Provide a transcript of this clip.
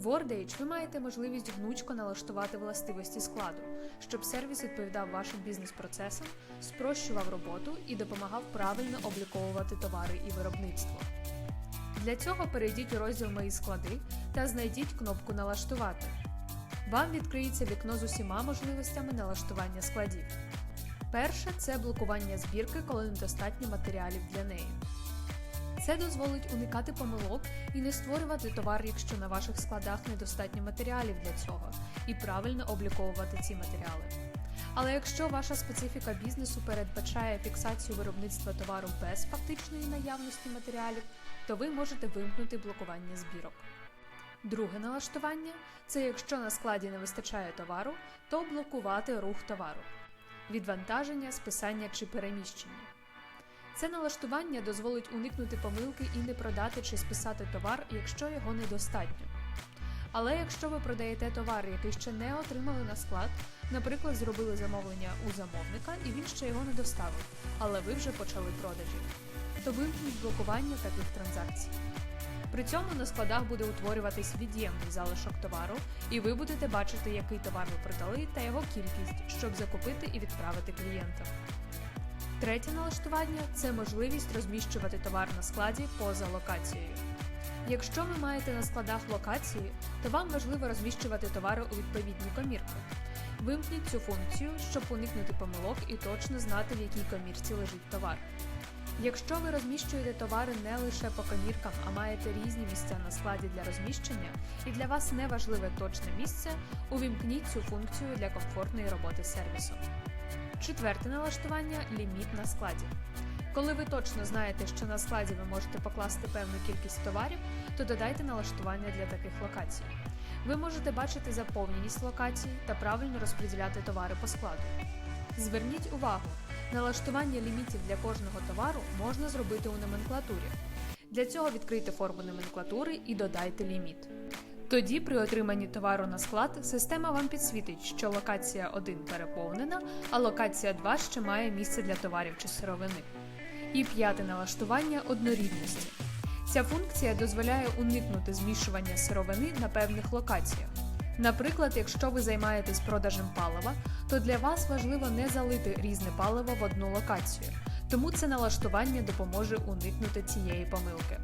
В WordAge ви маєте можливість гнучко налаштувати властивості складу, щоб сервіс відповідав вашим бізнес-процесам, спрощував роботу і допомагав правильно обліковувати товари і виробництво. Для цього перейдіть у розділ Мої склади та знайдіть кнопку Налаштувати. Вам відкриється вікно з усіма можливостями налаштування складів. Перше це блокування збірки, коли недостатньо матеріалів для неї. Це дозволить уникати помилок і не створювати товар, якщо на ваших складах недостатньо матеріалів для цього, і правильно обліковувати ці матеріали. Але якщо ваша специфіка бізнесу передбачає фіксацію виробництва товару без фактичної наявності матеріалів, то ви можете вимкнути блокування збірок. Друге налаштування це якщо на складі не вистачає товару, то блокувати рух товару, відвантаження, списання чи переміщення. Це налаштування дозволить уникнути помилки і не продати чи списати товар, якщо його недостатньо. Але якщо ви продаєте товар, який ще не отримали на склад, наприклад, зробили замовлення у замовника і він ще його не доставив, але ви вже почали продажі, то вимкніть блокування таких транзакцій. При цьому на складах буде утворюватись від'ємний залишок товару, і ви будете бачити, який товар ви продали та його кількість, щоб закупити і відправити клієнтам. Третє налаштування це можливість розміщувати товар на складі поза локацією. Якщо ви маєте на складах локації, то вам важливо розміщувати товари у відповідні комірки. Вимкніть цю функцію, щоб уникнути помилок і точно знати, в якій комірці лежить товар. Якщо ви розміщуєте товари не лише по коміркам, а маєте різні місця на складі для розміщення, і для вас не важливе точне місце, увімкніть цю функцію для комфортної роботи сервісу. Четверте налаштування ліміт на складі. Коли ви точно знаєте, що на складі ви можете покласти певну кількість товарів, то додайте налаштування для таких локацій. Ви можете бачити заповненість локацій та правильно розподіляти товари по складу. Зверніть увагу, налаштування лімітів для кожного товару можна зробити у номенклатурі. Для цього відкрийте форму номенклатури і додайте ліміт. Тоді, при отриманні товару на склад, система вам підсвітить, що локація 1 переповнена, а локація 2 ще має місце для товарів чи сировини. І п'яте налаштування однорідності. Ця функція дозволяє уникнути змішування сировини на певних локаціях. Наприклад, якщо ви займаєтесь продажем палива, то для вас важливо не залити різне паливо в одну локацію, тому це налаштування допоможе уникнути цієї помилки.